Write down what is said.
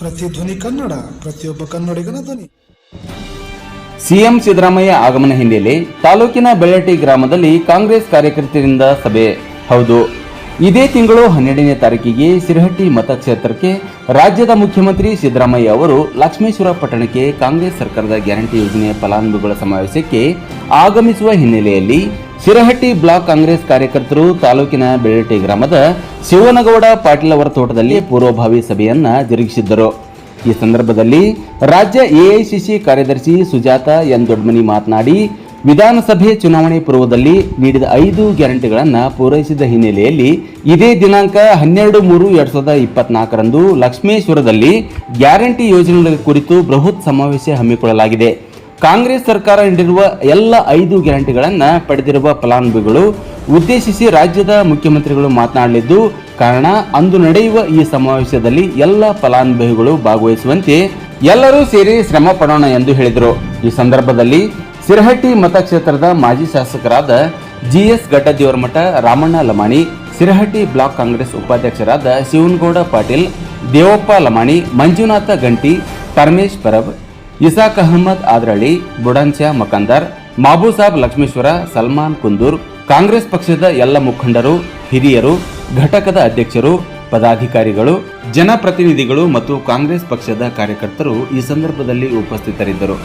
C ಧ್ವನಿ ಕನ್ನಡ, ಪ್ರತಿಯೊಬ್ಬ ಕನ್ನಡಿಗನ ಧ್ವನಿ. ಸಿಎಂ ಸಿದ್ದರಾಮಯ್ಯ ಆಗಮನ ಹಿನ್ನೆಲೆ ತಾಲೂಕಿನ ಬೆಳ್ಳಟ್ಟಿ ಗ್ರಾಮದಲ್ಲಿ ಕಾಂಗ್ರೆಸ್ ಕಾರ್ಯಕರ್ತರಿಂದ ಸಭೆ. ಹೌದು, ಇದೇ ತಿಂಗಳು ಹನ್ನೆರಡನೇ ತಾರೀಕಿಗೆ ಸಿರಹಟ್ಟಿ ಮತಕ್ಷೇತ್ರಕ್ಕೆ ರಾಜ್ಯದ ಮುಖ್ಯಮಂತ್ರಿ ಸಿದ್ದರಾಮಯ್ಯ ಅವರು ಲಕ್ಷ್ಮೇಶ್ವರ ಪಟ್ಟಣಕ್ಕೆ ಕಾಂಗ್ರೆಸ್ ಸರ್ಕಾರದ ಗ್ಯಾರಂಟಿ ಯೋಜನೆಯ ಫಲಾನುಭವಿಗಳ ಸಮಾವೇಶಕ್ಕೆ ಆಗಮಿಸುವ ಹಿನ್ನೆಲೆಯಲ್ಲಿ ಸಿರಹಟ್ಟಿ ಬ್ಲಾಕ್ ಕಾಂಗ್ರೆಸ್ ಕಾರ್ಯಕರ್ತರು ತಾಲೂಕಿನ ಬೆಳ್ಳಟ್ಟಿ ಗ್ರಾಮದ ಶಿವನಗೌಡ ಪಾಟೀಲ್ ಅವರ ತೋಟದಲ್ಲಿ ಪೂರ್ವಭಾವಿ ಸಭೆಯನ್ನ ಜರುಗಿಸಿದ್ದರು. ಈ ಸಂದರ್ಭದಲ್ಲಿ ರಾಜ್ಯ ಎಐಸಿಸಿ ಕಾರ್ಯದರ್ಶಿ ಸುಜಾತ ಎನ್ ದೊಡ್ಮನಿ ಮಾತನಾಡಿ, ವಿಧಾನಸಭೆ ಚುನಾವಣೆ ಪೂರ್ವದಲ್ಲಿ ನೀಡಿದ ಐದು ಗ್ಯಾರಂಟಿಗಳನ್ನು ಪೂರೈಸಿದ ಹಿನ್ನೆಲೆಯಲ್ಲಿ ಇದೇ ದಿನಾಂಕ ಹನ್ನೆರಡು ಮೂರು ಎರಡು ಸಾವಿರದ ಇಪ್ಪತ್ನಾಲ್ಕರಂದು ಲಕ್ಷ್ಮೇಶ್ವರದಲ್ಲಿ ಗ್ಯಾರಂಟಿ ಯೋಜನೆಗಳ ಕುರಿತು ಬೃಹತ್ ಸಮಾವೇಶ ಹಮ್ಮಿಕೊಳ್ಳಲಾಗಿದೆ. ಕಾಂಗ್ರೆಸ್ ಸರ್ಕಾರ ನೀಡಿರುವ ಎಲ್ಲ ಐದು ಗ್ಯಾರಂಟಿಗಳನ್ನು ಪಡೆದಿರುವ ಫಲಾನುಭವಿಗಳು ಉದ್ದೇಶಿಸಿ ರಾಜ್ಯದ ಮುಖ್ಯಮಂತ್ರಿಗಳು ಮಾತನಾಡಲಿದ್ದು, ಕಾರಣ ಅಂದು ನಡೆಯುವ ಈ ಸಮಾವೇಶದಲ್ಲಿ ಎಲ್ಲ ಫಲಾನುಭವಿಗಳು ಭಾಗವಹಿಸುವಂತೆ ಎಲ್ಲರೂ ಸೇರಿ ಶ್ರಮ ಪಡೋಣ ಎಂದು ಹೇಳಿದರು. ಈ ಸಂದರ್ಭದಲ್ಲಿ ಸಿರಹಟ್ಟಿ ಮತಕ್ಷೇತ್ರದ ಮಾಜಿ ಶಾಸಕರಾದ G S Gaddadevaramath Ramanna Lamani, Sirahatti block Congress ಉಪಾಧ್ಯಕ್ಷರಾದ ಶಿವನಗೌಡ ಪಾಟೀಲ್, ದೇವಪ್ಪ ಲಮಾಣಿ, ಮಂಜುನಾಥ ಗಂಟಿ, ಪರಮೇಶ್ ಪರಬ್ ಇಸಾಕ್ ಅಹಮದ್ ಆದ್ರಳ್ಳಿ ಬುಡಂಚ ಮಕಂದರ್ ಮಾಬೂಸಾಬ್ ಲಕ್ಷ್ಮೇಶ್ವರ, ಸಲ್ಮಾನ್ ಕುಂದೂರ್, ಕಾಂಗ್ರೆಸ್ ಪಕ್ಷದ ಎಲ್ಲ ಮುಖಂಡರು, ಹಿರಿಯರು, ಘಟಕದ ಅಧ್ಯಕ್ಷರು, ಪದಾಧಿಕಾರಿಗಳು, ಜನಪ್ರತಿನಿಧಿಗಳು ಮತ್ತು ಕಾಂಗ್ರೆಸ್ ಪಕ್ಷದ ಕಾರ್ಯಕರ್ತರು ಈ ಸಂದರ್ಭದಲ್ಲಿ ಉಪಸ್ಥಿತರಿದ್ದರು.